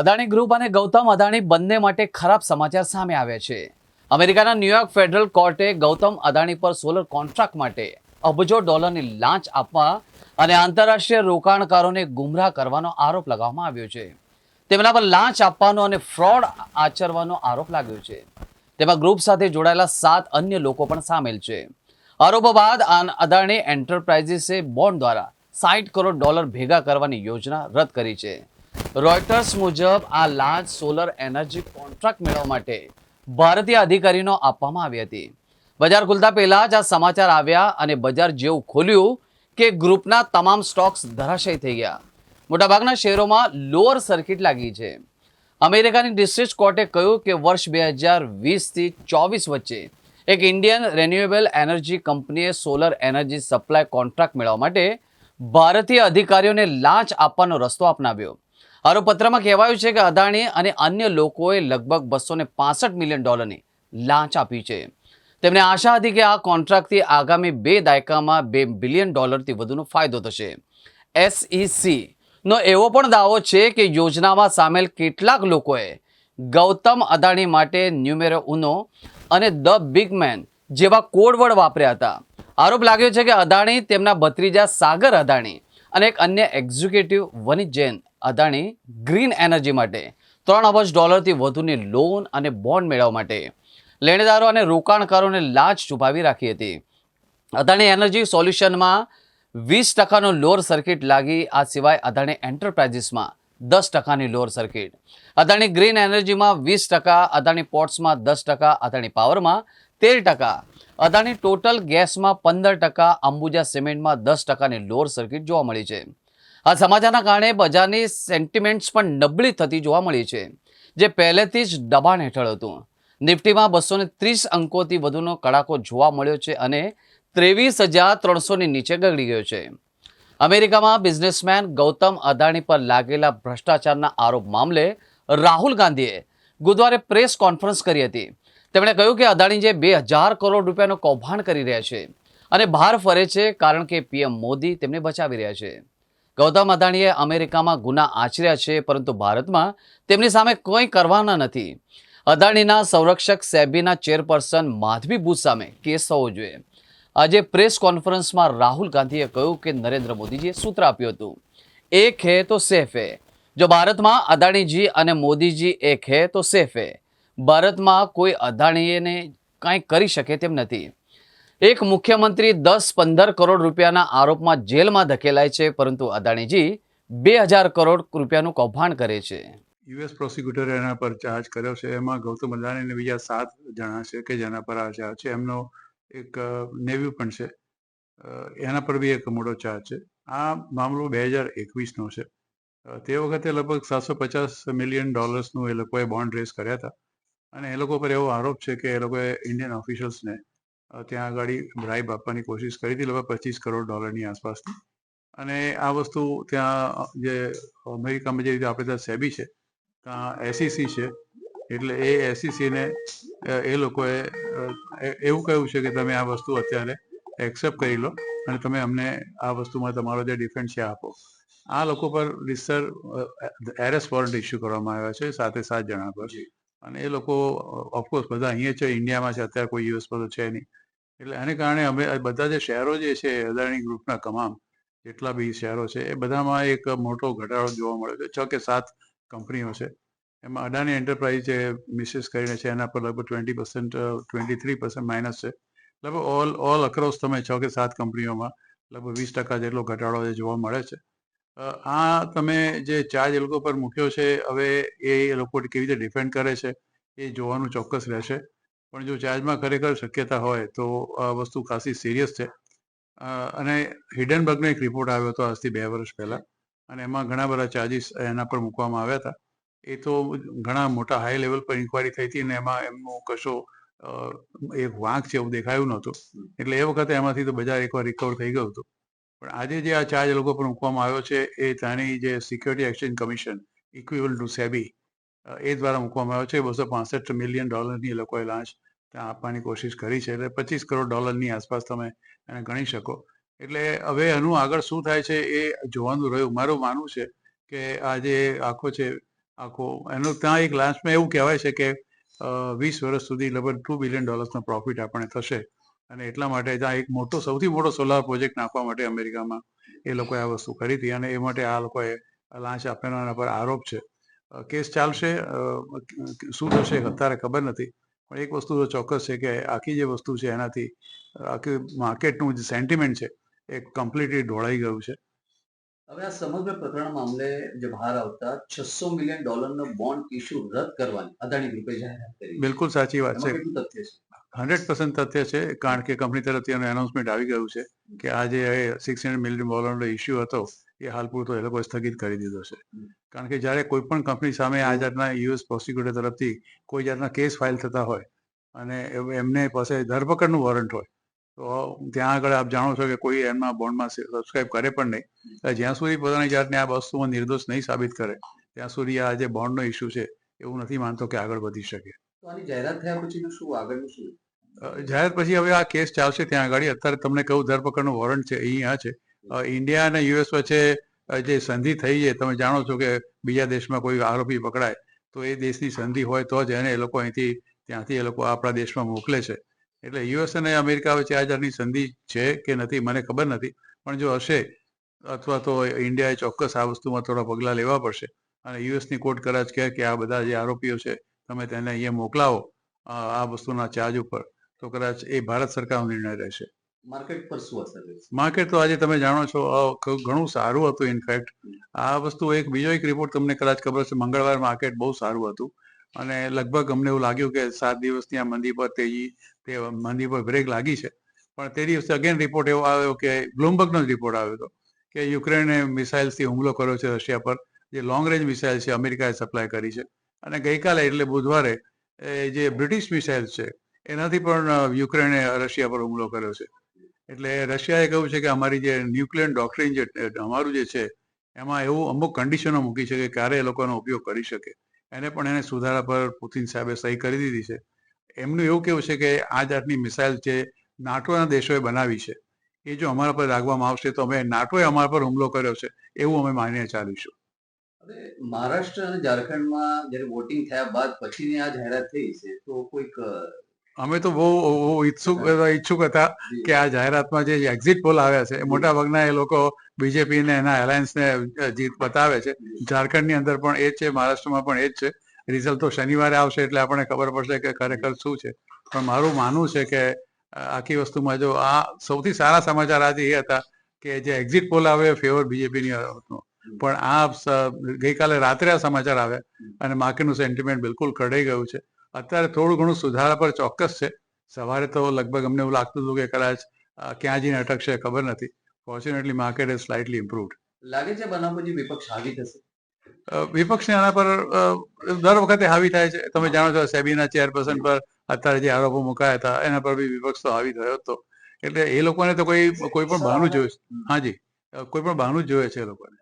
Adani group અને ગૌતમ અદાણી બંને માટે ખરાબ સમાચાર સામે આવ્યા છે. અમેરિકાના ન્યુયોર્ક ફેડરલ કોર્ટે ગૌતમ અદાણી પર સોલર કોન્ટ્રાક્ટ માટે અબજો ડોલરની લાંચ આપવા અને આંતરરાષ્ટ્રીય રોકાણકારોને ગુમરાહ કરવાનો આરોપ લગાવવામાં આવ્યો છે. તેમના પર લાંચ આપવાનો અને ફ્રોડ આચરવાનો આરોપ લાગ્યો છે. તેમાં ગ્રુપ સાથે જોડાયેલા સાત અન્ય લોકો પણ સામેલ છે. આરોપો બાદ અદાણી એન્ટરપ્રાઇઝિસે બોન્ડ દ્વારા સાઠ કરોડ ડોલર ભેગા કરવાની યોજના રદ કરી છે. રોયટર્સ મુજબ આ લાંચ સોલર એનર્જી કોન્ટ્રાક્ટ મેળવવા માટે ભારતીય અધિકારીનો આપવામાં આવી હતી. બજાર ખુલતા પહેલા જ આ સમાચાર આવ્યા અને બજાર જેવું ખોલ્યું કે ગ્રુપના તમામ સ્ટોક્સ ધરાશય થઈ ગયા. મોટાભાગના શેરોમાં લોઅર સર્કિટ લાગી છે. અમેરિકાની ડિસ્ટ્રિક્ટ કોર્ટે કહ્યું કે વર્ષ બે હજાર વીસથી ચોવીસ વચ્ચે એક ઇન્ડિયન રિન્યુએબલ એનર્જી કંપનીએ સોલર એનર્જી સપ્લાય કોન્ટ્રાક્ટ મેળવવા માટે ભારતીય અધિકારીઓને લાંચ આપવાનો રસ્તો અપનાવ્યો. આરોપપત્રમાં કહેવાયું છે કે અદાણી અને અન્ય લોકોએ લગભગ બસો મિલિયન ડોલરની લાંચ આપી છે. તેમને આશા હતી કે આ કોન્ટ્રાક્ટથી આગામી બે દાયકામાં બે બિલિયન ડોલરથી વધુનો ફાયદો થશે. એસઈસી નો એવો પણ દાવો છે કે યોજનામાં સામેલ કેટલાક લોકોએ ગૌતમ અદાણી માટે ન્યુમેરો ઉનો અને ધ બિગ મેન જેવા કોડવર્ડ વાપર્યા હતા. આરોપ લાગ્યો છે કે અદાણી તેમના ભત્રીજા સાગર અદાણી અને એક અન્ય executive Vanit Jain Adani green energy માટે ત્રણ અબજ ડોલરથી વધુની લોન અને બોન્ડ મેળવવા માટે લેણદારો અને રોકાણકારોને લાંચ છુપાવી રાખી હતી. અદાણી એનર્જી સોલ્યુશનમાં વીસ ટકાનો લોર સર્કિટ લાગી, આ સિવાય અદાણી એન્ટરપ્રાઇઝીસમાં દસ ટકાની લોઅર સર્કિટ અદાણી ગ્રીન એનર્જીમાં વીસ ટકા, અદાણી પોર્ટ્સમાં દસ ટકા, અદાણી પાવરમાં તેર ટકા. અદાણી ટોટલ ગેસમાં પંદર ટકા, અંબુજા સિમેન્ટમાં દસ ટકાની લોઅર સર્કિટ જોવા મળી છે. આ સમાચારના કારણે બજારની સેન્ટિમેન્ટ્સ પણ નબળી થતી જોવા મળી છે, જે પહેલેથી જ દબાણ હેઠળ હતું. નિફ્ટીમાં બસો ત્રીસ અંકોથી વધુનો કડાકો જોવા મળ્યો છે અને ત્રેવીસ હજાર ત્રણસોની નીચે ગગડી ગયો છે. અમેરિકામાં બિઝનેસમેન ગૌતમ અદાણી પર લાગેલા ભ્રષ્ટાચારના આરોપ મામલે રાહુલ ગાંધીએ બુધવારે પ્રેસ કોન્ફરન્સ કરી હતી. તેમણે કહ્યું કે અદાણી જે બે હજાર કરોડ રૂપિયાનું કૌભાંડ કરી રહ્યા છે અને બહાર ફરે છે કારણ કે પીએમ મોદી તેમને બચાવી રહ્યા છે. ગૌતમ અદાણીએ અમેરિકામાં ગુના આચર્યા છે, પરંતુ ભારતમાં તેમની સામે કંઈ કરવાના નથી. અદાણીના સંરક્ષક સેબીના ચેરપર્સન માધવી બુચ સામે કેસ થવો જોઈએ. આજે પ્રેસ કોન્ફરન્સમાં રાહુલ ગાંધીએ કહ્યું કે નરેન્દ્ર મોદીજીએ સૂત્ર આપ્યું હતું. એક હે તો સેફ હે. જો ભારતમાં અદાણીજી અને મોદીજી એક હે તો સેફ હે. ભારતમાં કોઈ અદાણીને કાંઈ કરી શકે તેમ નથી. એક મુખ્યમંત્રી દસ પંદર કરોડ રૂપિયાના આરોપમાં જેલમાં ધકેલાય છે, પરંતુ અદાણીજી બે હજાર કરોડ રૂપિયાનું કૌભાંડ કરે છે. યુએસ પ્રોસિક્યુટરે એના પર ચાર્જ કર્યો છે, એમાં ગૌતમ અદાણી અને બીજા સાત જણા છે કે જેના પર આ ચાર્જ છે, એમનો એક નેવ્યુ પણ છે. એના પર બી એક મોટો ચાર્જ છે. આ મામલો બે હજાર એકવીસનો છે. તે વખતે લગભગ સાતસો પચાસ મિલિયન ડોલર્સનું એ લોકોએ બોન્ડ રેસ કર્યા હતા. અને એ લોકો પર એવો આરોપ છે કે એ લોકોએ ઇન્ડિયન ઓફિશિયલ્સને ત્યાં આગળ બ્રાઇબ આપવાની કોશિશ કરી હતી, લગભગ પચીસ કરોડ ડોલરની આસપાસની. અને આ વસ્તુ ત્યાં જે અમેરિકામાં જે રીતે આપણે ત્યાં સેબી છે, ત્યાં એસીસી છે, એટલે એ એસીસીને એ લોકોએ એવું કહ્યું છે કે તમે આ વસ્તુ અત્યારે એક્સેપ્ટ કરી લો અને તમે અમને આ વસ્તુમાં તમારો જે ડિફેન્સ છે આપો. આ લોકો પર રિસર એરેસ્ટ વોરંટ ઇસ્યુ કરવામાં આવ્યા છે, સાથે સાત જણા પર. અને એ લોકો ઓફકોર્સ બધા અહીંયા છે ઇન્ડિયામાં છે, અત્યારે કોઈ યુએસ પર તો છે નહીં. એટલે એને કારણે અમે બધા જે શહેરો જે છે, અદાણી ગ્રુપના તમામ, જેટલા બી શહેરો છે, એ બધામાં એક મોટો ઘટાડો જોવા મળ્યો છે. છ કે સાત કંપનીઓ છે. એમાં અદાણી એન્ટરપ્રાઇઝ જે મિસિસ કરીને છે, એના પર લગભગ twenty percent twenty three percent minus છે. લગભગ ઓલ ઓલ અક્રોસ તમે છ કે સાત કંપનીઓમાં લગભગ વીસ ટકા જેટલો ઘટાડો જોવા મળે છે. આ તમે જે ચાર્જ એ લોકો પર મૂક્યો છે, હવે એ લોકો કેવી રીતે ડિફેન્ડ કરે છે, એ જોવાનું ચોક્કસ રહેશે. પણ જો ચાર્જમાં ખરેખર શક્યતા હોય, તો આ વસ્તુ ખાસી સિરિયસ છે. અને હિડનબર્ગનો એક રિપોર્ટ આવ્યો હતો આજથી બે વર્ષ પહેલાં, અને એમાં ઘણા બધા ચાર્જીસ એના પર મૂકવામાં આવ્યા હતા. એ તો ઘણા મોટા હાઈ લેવલ પર ઇન્કવાયરી થઈ હતી, અને એમાં એમનો કશો એક વાંક છે એવું દેખાયું નહોતું. એટલે એ વખતે એમાંથી તો બજાર એકવાર રિકવર થઈ ગયું હતું. પણ આજે જે આ ચાર્જ લોકો પર મૂકવામાં આવ્યો છે, એ ત્યાંની જે security exchange commission equivalent to SEBI એ દ્વારા મૂકવામાં આવ્યો છે. બસો પાસઠ મિલિયન ડોલરની એ લોકોએ લાંચ ત્યાં આપવાની કોશિશ કરી છે. એટલે પચીસ કરોડ ડોલરની આસપાસ તમે એને ગણી શકો. એટલે હવે એનું આગળ શું થાય છે એ જોવાનું રહ્યું. મારું માનવું છે કે આ જે આખો છે, આખો એનો ત્યાં એક લાસ્ટમાં એવું કહેવાય છે કે વીસ વર્ષ સુધી લગભગ ટુ બિલિયન ડોલર્સનો પ્રોફિટ આપણને થશે. અને એટલા માટે ત્યાં એક મોટો સૌથી મોટો સોલાર પ્રોજેક્ટ નાખવા માટે અમેરિકામાં એ લોકોએ આ વસ્તુ કરી હતી. અને એ માટે આ લોકોએ લાંચ આપવાનો એના પર આરોપ છે. કેસ ચાલશે. શું થશે અત્યારે ખબર નથી. પણ એક વસ્તુ તો ચોક્કસ છે કે આખી જે વસ્તુ છે એનાથી આખી માર્કેટનું જે સેન્ટિમેન્ટ છે એ કમ્પ્લીટલી ઢોળાઈ ગયું છે. હવે આ સમગ્ર પ્રકરણ મામલે જે બહાર આવતા છસો મિલિયન ડોલરનો બોન્ડ ઇસ્યુ રદ કરવાની અદાણી ગ્રુપે જાહેરાત કરી. બિલકુલ સાચી વાત છે? હંડ્રેડ પર્સન્ટ તથ્ય છે, કારણ કે કંપની તરફથી એનું એનાઉન્સમેન્ટ આવી ગયું છે કે આ જે સિક્સ હંડ્રેડ મિલિયન ડોલરનો ઇસ્યુ હતો, એ હાલ પૂરતો એ લોકોએ સ્થગિત કરી દીધો છે. કારણ કે જ્યારે કોઈ પણ કંપની સામે આ જાતના યુએસ પ્રોસિક્યુટર તરફથી કોઈ જાતના કેસ ફાઇલ થતા હોય અને એમને પાસે ધરપકડનું વોરંટ હોય, તો ત્યાં આગળ આપ જાણો છો કે કોઈ એમના બોન્ડમાં સબસ્ક્રાઇબ કરે પણ નહીં. જ્યાં સુધી પોતાની જાતને આ વસ્તુમાં નિર્દોષ નહીં સાબિત કરે, ત્યાં સુધી આ જે બોન્ડનો ઇસ્યુ છે, એવું નથી માનતો કે આગળ વધી શકે. તો આની જાહેરાત થયા પછીનું શું, આગળનું શું? જાહેર પછી હવે આ કેસ ચાલશે ત્યાં આગળ. અત્યારે તમને કહું ધરપકડનું વોરંટ છે અહીંયા છે. ઇન્ડિયા અને યુએસ વચ્ચે જે સંધિ થઈ છે, તમે જાણો છો કે બીજા દેશમાં કોઈ આરોપી પકડાય, તો એ દેશની સંધિ હોય તો જ એને એ લોકો અહીંથી, ત્યાંથી એ લોકો આપણા દેશમાં મોકલે છે. એટલે યુએસ અને અમેરિકા વચ્ચે આ જાતની સંધિ છે કે નથી, મને ખબર નથી. પણ જો હશે, અથવા તો ઇન્ડિયાએ ચોક્કસ આ વસ્તુમાં થોડા પગલાં લેવા પડશે. અને યુએસની કોર્ટ કદાચ કહે કે આ બધા જે આરોપીઓ છે, તમે તેને અહીંયા મોકલાવો આ વસ્તુના ચાર્જ ઉપર. તો કદાચ એ ભારત સરકારનો નિર્ણય રહેશે. માર્કેટ પર શું અસર રહેશે? માર્કેટ તો આજે તમે જાણો છો ઘણું સારું હતું ઇનફેક્ટ આ વસ્તુ એક બીજો એક રિપોર્ટ તમને કદાચ ખબર છે મંગળવાર માર્કેટ બહુ સારું હતું. અને લગભગ અમને એવું લાગ્યું કે સાત દિવસની આ મંદી પર તેજી તે મંદી પર બ્રેક લાગી છે. પણ તે દિવસે અગેન રિપોર્ટ એવો આવ્યો કે બ્લુમબર્ગનો જ રિપોર્ટ આવ્યો હતો કે યુક્રેને મિસાઇલ્સથી હુમલો કર્યો છે રશિયા પર જે લોંગ રેન્જ મિસાઇલ છે અમેરિકાએ સપ્લાય કરી છે. અને ગઈકાલે એટલે બુધવારે જે બ્રિટિશ મિસાઇલ છે એનાથી પણ યુક્રેને રશિયા પર હુમલો કર્યો છે. એટલે રશિયાએ કહ્યું છે કે અમારી જે ન્યુક્લિયર ડોક્ટ્રિન જે અમારું જે છે, એમાં એવું અમુક કન્ડિશનો મૂકી છે કે ક્યારે એ લોકોનો ઉપયોગ કરી શકે. એને પણ એને સુધારા પર પુતિન સાહેબે સહી કરી દીધી છે. એમનું એવું કેવું છે કે આ જાતની મિસાઇલ જે નાટોના દેશોએ બનાવી છે, એ જો અમારા પર લાગવામાં આવશે તો અમે નાટોએ અમારા પર હુમલો કર્યો છે, એવું અમે માનીને ચાલીશું. મહારાષ્ટ્ર અને ઝારખંડમાં જ્યારે વોટિંગ થયા બાદ પછીની આ જાહેરાત થઈ છે, તો કોઈક અમે તો બહુ ઈચ્છુક ઈચ્છુક હતા કે આ જાહેરાતમાં જે એક્ઝિટ પોલ આવ્યા છે એ મોટા ભાગના એ લોકો બીજેપી ને એના alliance ને જીત બતાવે છે. ઝારખંડની અંદર પણ એ જ છે મહારાષ્ટ્રમાં પણ એ જ છે. રિઝલ્ટ તો શનિવારે આવશે એટલે આપણને ખબર પડશે કે ખરેખર શું છે. પણ મારું માનવું છે કે આખી વસ્તુમાં જો આ સૌથી સારા સમાચાર આજે એ હતા કે જે એક્ઝિટ પોલ આવે ફેવર બીજેપીની પણ આ ગઈકાલે રાત્રે આ સમાચાર આવ્યા અને માર્કેટનું સેન્ટિમેન્ટ બિલકુલ કઢાઈ ગયું છે. અત્યારે થોડું ઘણું સુધારા પર ચોક્કસ છે. સવારે તો લગભગ અમને એવું લાગતું હતું કે કદાચ ક્યાં જઈને અટકશે ખબર નથી. Fortunately market is slightly improved લાગે છે બનાવ પછી વિપક્ષ હાવી થશે? વિપક્ષને આના પર દર વખતે હાવી થાય છે. તમે જાણો છો સેબીના ચેરપર્સન પર અત્યારે જે આરોપો મુકાયા હતા એના પર બી વિપક્ષ તો હાવી થયો હતો એટલે એ લોકોને તો કોઈ કોઈ પણ બહાનું જોયું. હાજી કોઈ પણ બહાનું જ જોઈએ છે એ લોકોને.